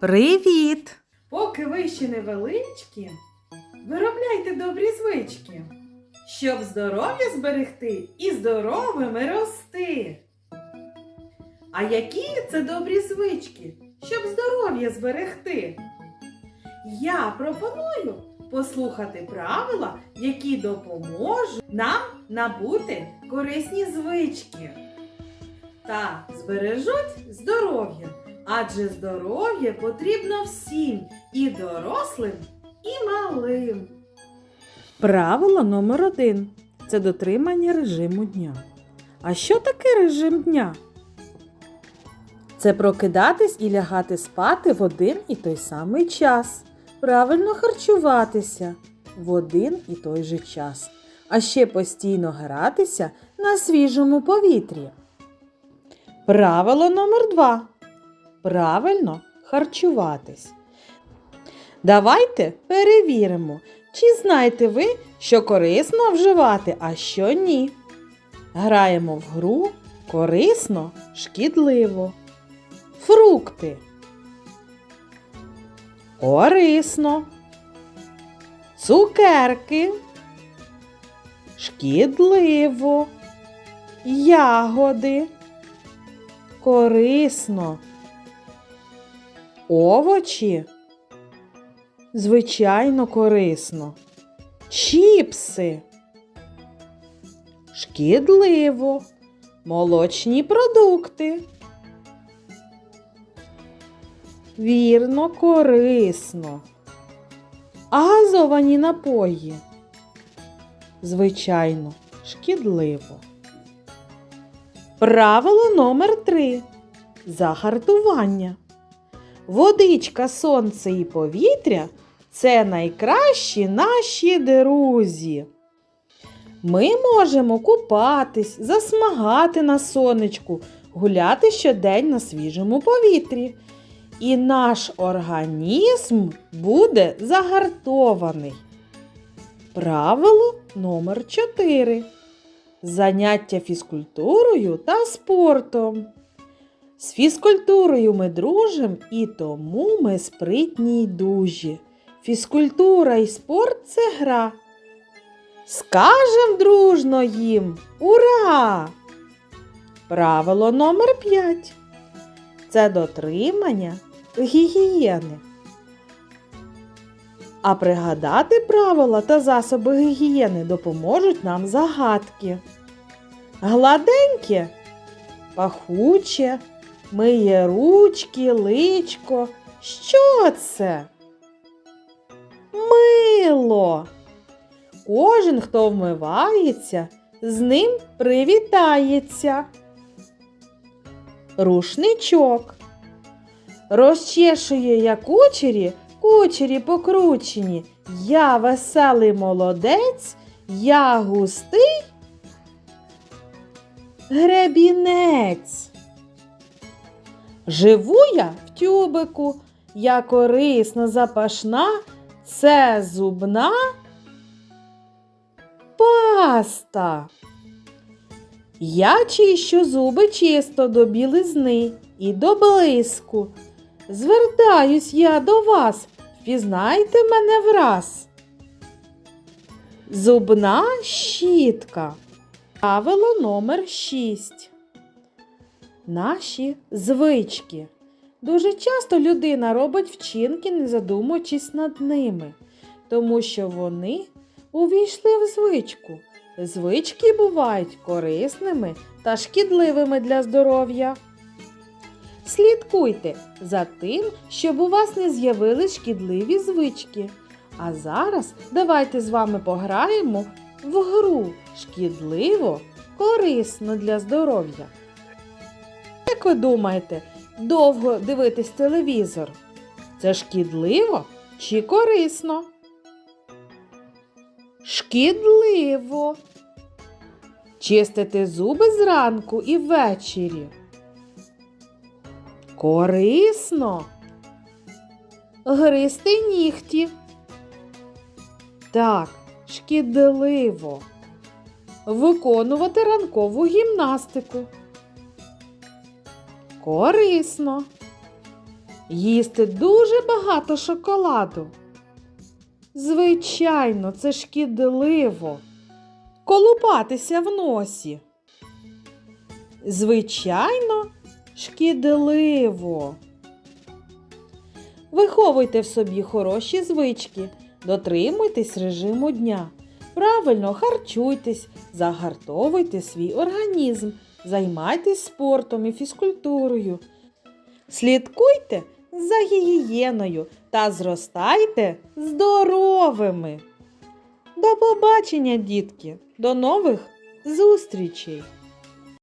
Привіт! Поки ви ще невеличкі, виробляйте добрі звички, щоб здоров'я зберегти і здоровими рости. А які це добрі звички, щоб здоров'я зберегти? Я пропоную послухати правила, які допоможуть нам набути корисні звички та збережуть здоров'я. Адже здоров'я потрібно всім і дорослим, і малим. Правило номер один це дотримання режиму дня. А що таке режим дня? Це прокидатись і лягати спати в один і той самий час. Правильно харчуватися в один і той же час. А ще постійно гратися на свіжому повітрі. Правило номер два. Правильно харчуватись. Давайте перевіримо, чи знаєте ви, що корисно вживати, а що ні. Граємо в гру корисно, шкідливо. Фрукти. Корисно. Цукерки. Шкідливо. Ягоди. Корисно. Овочі. Звичайно, корисно. Чіпси. Шкідливо. Молочні продукти. Вірно, корисно. А газовані напої. Звичайно, шкідливо. Правило номер три. Загартування. Водичка, сонце і повітря це найкращі наші друзі. Ми можемо купатись, засмагати на сонечку, гуляти щодень на свіжому повітрі. І наш організм буде загартований. Правило номер 4. Заняття фізкультурою та спортом. З фізкультурою ми дружимо і тому ми спритні й дужі. Фізкультура і спорт це гра. Скажем дружно їм Ура! Правило номер 5. Це дотримання гігієни. А пригадати правила та засоби гігієни допоможуть нам загадки. Гладеньке, пахуче, миє ручки, личко. Що це? Мило. Кожен, хто вмивається, з ним привітається. Рушничок. Розчешує я кучері, кучері покручені. Я веселий молодець, я густий гребінець. Живу я в тюбику, я корисна запашна, це зубна паста. Я чищу зуби чисто до білизни і до блиску. Звертаюсь я до вас, впізнайте мене враз. Зубна щітка. Правило номер 6. Наші звички. Дуже часто людина робить вчинки, не задумуючись над ними, тому що вони увійшли в звичку. Звички бувають корисними та шкідливими для здоров'я. Слідкуйте за тим, щоб у вас не з'явились шкідливі звички. А зараз давайте з вами пограємо в гру шкідливо, корисно для здоров'я. Як ви думаєте, довго дивитись телевізор? Це шкідливо чи корисно? Шкідливо. Чистити зуби зранку і ввечері. Корисно. Гристи нігті. Так, шкідливо. Виконувати ранкову гімнастику. Корисно. Їсти дуже багато шоколаду. Звичайно, це шкідливо. Колупатися в носі. Звичайно, шкідливо. Виховуйте в собі хороші звички, дотримуйтесь режиму дня. Правильно харчуйтесь, загартовуйте свій організм, займайтесь спортом і фізкультурою. Слідкуйте за гігієною та зростайте здоровими. До побачення, дітки! До нових зустрічей!